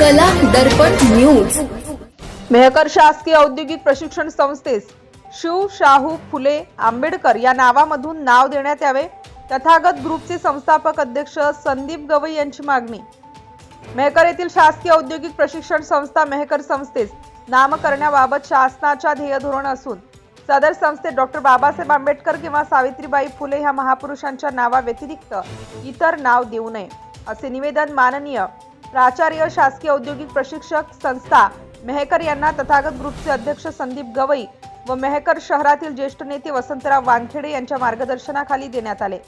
कला दर्पण न्यूज. मेहकर शासकीय औद्योगिक प्रशिक्षण संस्थेस शिव शाहू फुले आंबेडकर या नावामधून नाव देण्यात यावे. तथागत ग्रुपचे संस्थापक अध्यक्ष संदीप गवई यांची मागणी. मेहकर येथील शासकीय औद्योगिक प्रशिक्षण संस्था मेहकर संस्थेस नामकरणाबाबत शासनाच्या ध्येय धोरण असून सदर संस्थेत डॉक्टर बाबासाहेब आंबेडकर किंवा सावित्रीबाई फुले ह्या महापुरुषांच्या नावाव्यतिरिक्त इतर नाव देऊ नये असे निवेदन माननीय प्राचार्य शासकीय औद्योगिक प्रशिक्षक संस्था मेहकर यांना तथागत ग्रुपचे अध्यक्ष संदीप गवई व मेहकर शहरातील ज्येष्ठ नेते वसंतराव वानखेडे यांच्या मार्गदर्शनाखाली देण्यात आले.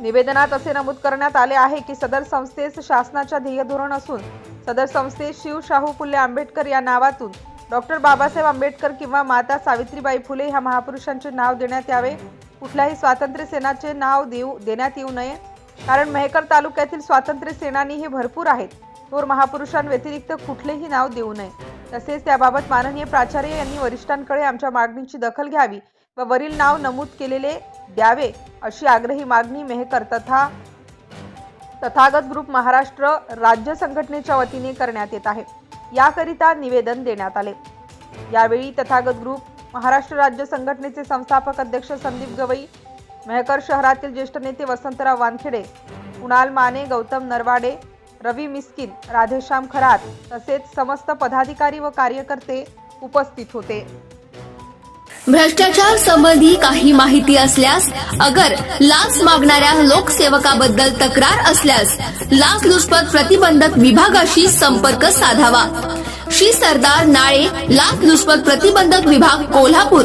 निवेदनात असे नमूद करण्यात आले आहे की सदर संस्थेस शासनाच्या ध्येय धोरण असून सदर संस्थेस शिव शाहू फुले आंबेडकर या नावातून डॉक्टर बाबासाहेब आंबेडकर किंवा माता सावित्रीबाई फुले ह्या महापुरुषांचे नाव देण्यात यावे. कुठल्याही स्वातंत्र्य सेनाचे नाव देऊ देण्यात येऊ नये. कारण मेहकर तालुक्यातील स्वातंत्र्य सेनानी हे भरपूर आहेत. थोर महापुरुषांव्यतिरिक्त कुठलेही नाव देऊ नये. तसेच त्याबाबत माननीय प्राचार्य यांनी वरिष्ठांकडे आमच्या मागणीची दखल घ्यावी व वरील नाव नमूद केलेले द्यावे अशी आग्रही मागणी मेहकर तथा तथागत ग्रुप महाराष्ट्र राज्य संघटनेच्या वतीने करण्यात येत आहे. याकरिता निवेदन देण्यात आले. यावेळी तथागत ग्रुप महाराष्ट्र राज्य संघटनेचे संस्थापक अध्यक्ष संदीप गवई मेहकर शहरातील ज्येष्ठ नेते वसंतराव वानखेडे कुणाल माने गौतम नरवाडे रवी मिस्किन राधेश्याम खरात तसेच समस्त पदाधिकारी व कार्यकर्ते उपस्थित होते. भ्रष्टाचार संबंधी काही माहिती असल्यास अगर लाच मागणाऱ्या लोकसेवकाबद्दल तक्रार असल्यास लाच लुचपत प्रतिबंधक विभागाशी संपर्क साधावा. श्री सरदार नाळे लाच लुचपत प्रतिबंधक विभाग कोल्हापूर.